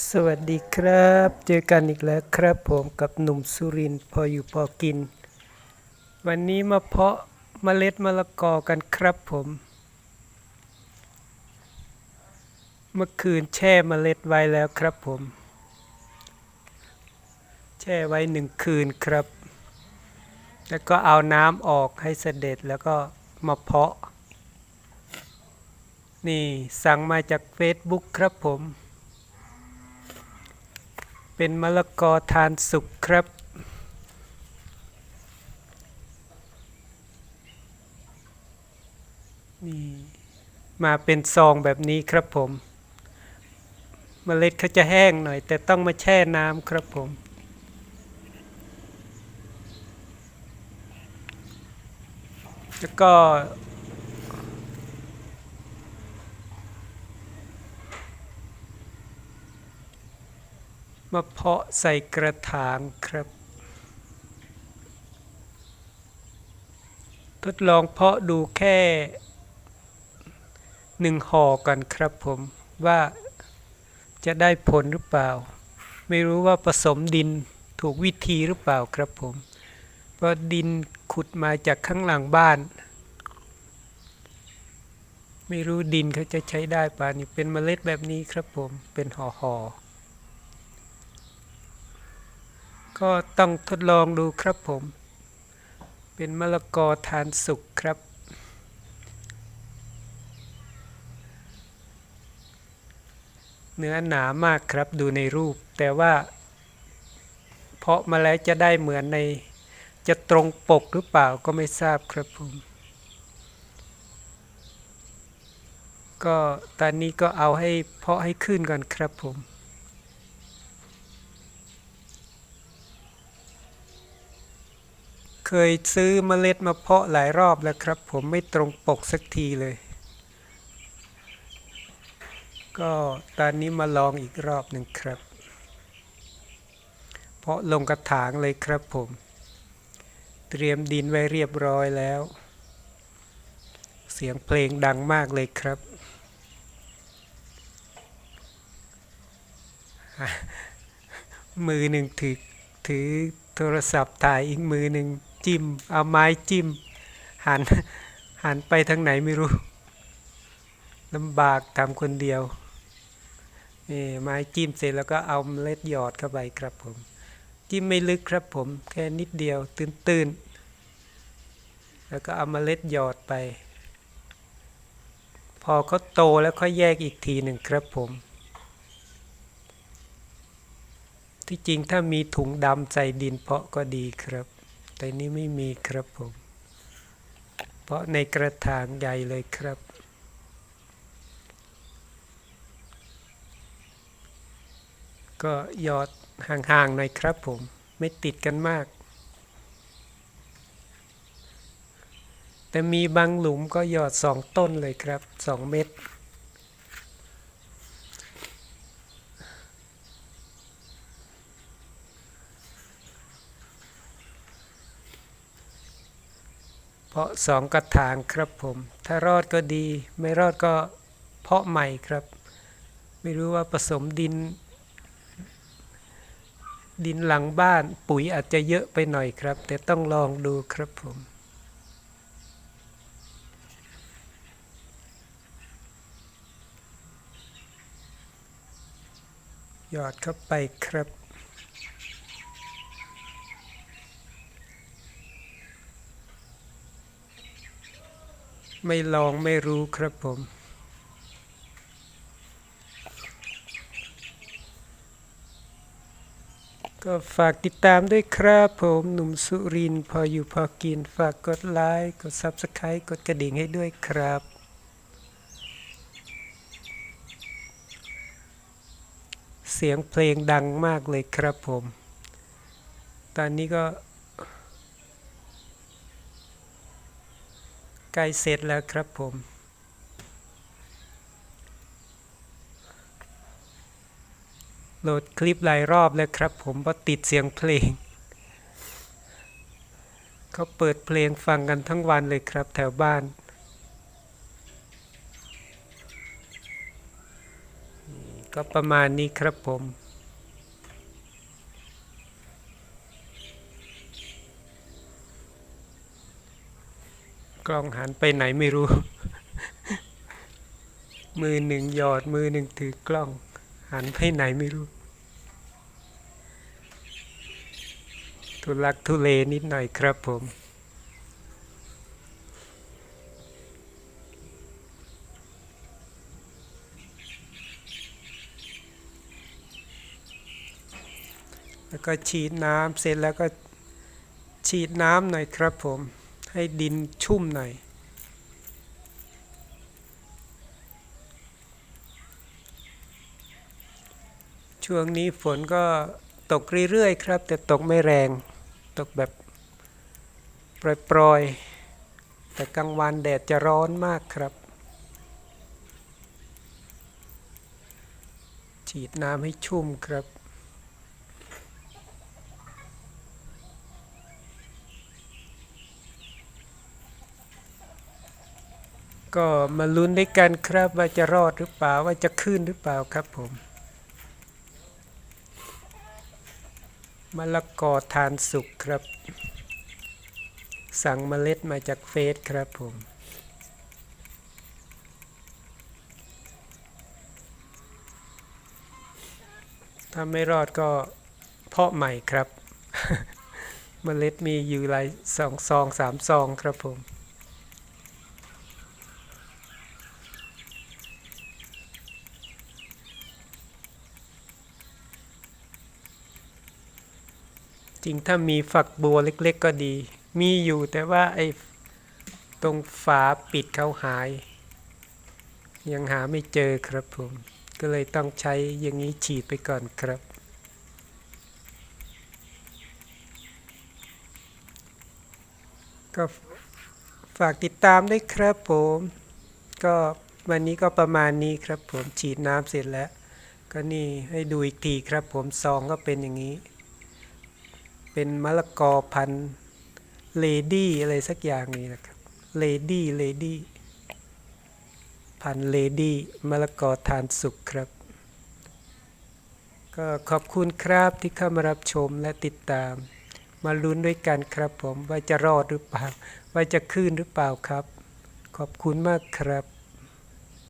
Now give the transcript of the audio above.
สวัสดีครับ เจอกันอีกแล้วครับผมกับหนุ่มสุรินพออยู่พอกิน วันนี้มาเพาะเมล็ดมะละกอกันครับผม เมื่อคืนแช่เมล็ดไว้แล้วครับผม แช่ไว้หนึ่งคืนครับ แล้วก็เอาน้ำออกให้เสด็จแล้วก็มาเพาะ นี่สั่งมาจาก Facebook ครับผม เป็นมะละกอทานสุกครับ นี่มาเป็นซองแบบนี้ครับผมเมล็ดเขาจะแห้งหน่อย แต่ต้องมาแช่น้ำครับผม แล้วก็ มาเพาะใส่กระถางครับ ทดลองเพาะดูแค่หนึ่งห่อกันครับผมว่าจะได้ผลหรือเปล่า ไม่รู้ว่าผสมดินถูกวิธีหรือเปล่าครับผม เพราะดินขุดมาจากข้างหลังบ้าน ไม่รู้ดินเขาจะใช้ได้ป่านี่เป็นเมล็ดแบบนี้ครับผมเป็นห่อห่อๆ ก็ต้องทดลองดูครับผม เป็นมะละกอทานสุกครับ เนื้อหนามากครับดูในรูป แต่ว่า เพาะมาแล้วจะได้เหมือนใน จะตรงปกหรือเปล่าก็ไม่ทราบครับผมก็ตอนนี้ก็เอาให้เพาะให้ขึ้นก่อนครับผม เคยซื้อเมล็ดมาเพาะหลายรอบแล้วครับ ผมไม่ตรงปกสักทีเลย ก็ตอนนี้มาลองอีกรอบหนึ่งครับ เพาะลงกระถางเลยครับผม เตรียมดินไว้เรียบร้อยแล้ว เสียงเพลงดังมากเลยครับมือหนึ่งถือถือโทรศัพท์ถ่ายอีกมือหนึ่ง จิ้ม เอาไม้จิ้ม หัน หันไปทางไหนไม่รู้ลำบากทำคนเดียวนี่ไม้จิ้มเสร็จแล้วก็เอาเมล็ดหยอดเข้าไปครับผม จิ้มไม่ลึกครับผม แค่นิดเดียวตื้นๆแล้วก็เอาเมล็ดหยอดไป พอเขาโตแล้วค่อยแยกอีกทีหนึ่งครับผม ที่จริงถ้ามีถุงดำใส่ดินเพาะก็ดีครับ แต่นี้ไม่มีครับผม เพราะในกระถางใหญ่เลยครับ ก็หยอดห่างๆหน่อยครับผม ไม่ติดกันมาก แต่มีบางหลุมก็หยอดสองต้นเลยครับสองเม็ด เพาะสองกระถางครับผม ถ้ารอดก็ดี ไม่รอดก็เพาะใหม่ครับ ไม่รู้ว่าผสมดิน ดินหลังบ้านปุ๋ยอาจจะเยอะไปหน่อยครับ แต่ต้องลองดูครับผมหยอดเข้าไปครับ ไม่ลองไม่รู้ครับผม ก็ฝากติดตามด้วยครับผมหนุ่มสุรินพออยู่พอกิน ฝากกดไลค์กด Subscribe กดกระดิ่งให้ด้วยครับ เสียงเพลงดังมากเลยครับผม ตอนนี้ก็ ใกล้เสร็จแล้วครับผม โหลดคลิปหลายรอบแล้วครับผมเพราะติดเสียงเพลง เขาเปิดเพลงฟังกันทั้งวันเลยครับแถวบ้านก็ประมาณนี้ครับผม กล้องหันไปไหนไม่รู้ มือหนึ่งหยอดมือหนึ่งถือกล้อง หันไปไหนไม่รู้ ทุลักทุเลนิดหน่อยครับผมแล้วก็ฉีดน้ำเสร็จแล้วก็ฉีดน้ำหน่อยครับผม ให้ดินชุ่มหน่อย ช่วงนี้ฝนก็ตกเรื่อยๆครับ แต่ตกไม่แรง ตกแบบโปรยๆ แต่กลางวันแดดจะร้อนมากครับ ฉีดน้ำให้ชุ่มครับ ก็มาลุ้นด้วยกันครับว่าจะรอดหรือเปล่าว่าจะขึ้นหรือเปล่าครับผมมะละกอทานสุกครับ สั่งเมล็ดมาจากเฟซครับผมถ้าไม่รอดก็เพาะใหม่ครับ เมล็ดมีอยู่หลายสองซองสามซองครับผม จริงถ้ามีฝักบัวเล็กๆก็ดี มีอยู่แต่ว่าไอ้ตรงฝาปิดเขาหาย ยังหาไม่เจอครับผม ก็เลยต้องใช้อย่างนี้ฉีดไปก่อนครับ ก็ฝากติดตามด้วยครับผม ก็วันนี้ก็ประมาณนี้ครับผมฉีดน้ำเสร็จแล้ว ก็นี่ให้ดูอีกทีครับผมซองก็เป็นอย่างนี้ เป็นมะละกอพันธ์เลดี้อะไรสักอย่างนี้นะครับเลดี้เลดี้พันธ์เลดี้มะละกอทานสุกครับ ก็ขอบคุณครับที่เข้ามารับชมและติดตาม มาลุ้นด้วยกันครับผมว่าจะรอดหรือเปล่า ว่าจะขึ้นหรือเปล่าครับ ขอบคุณมากครับ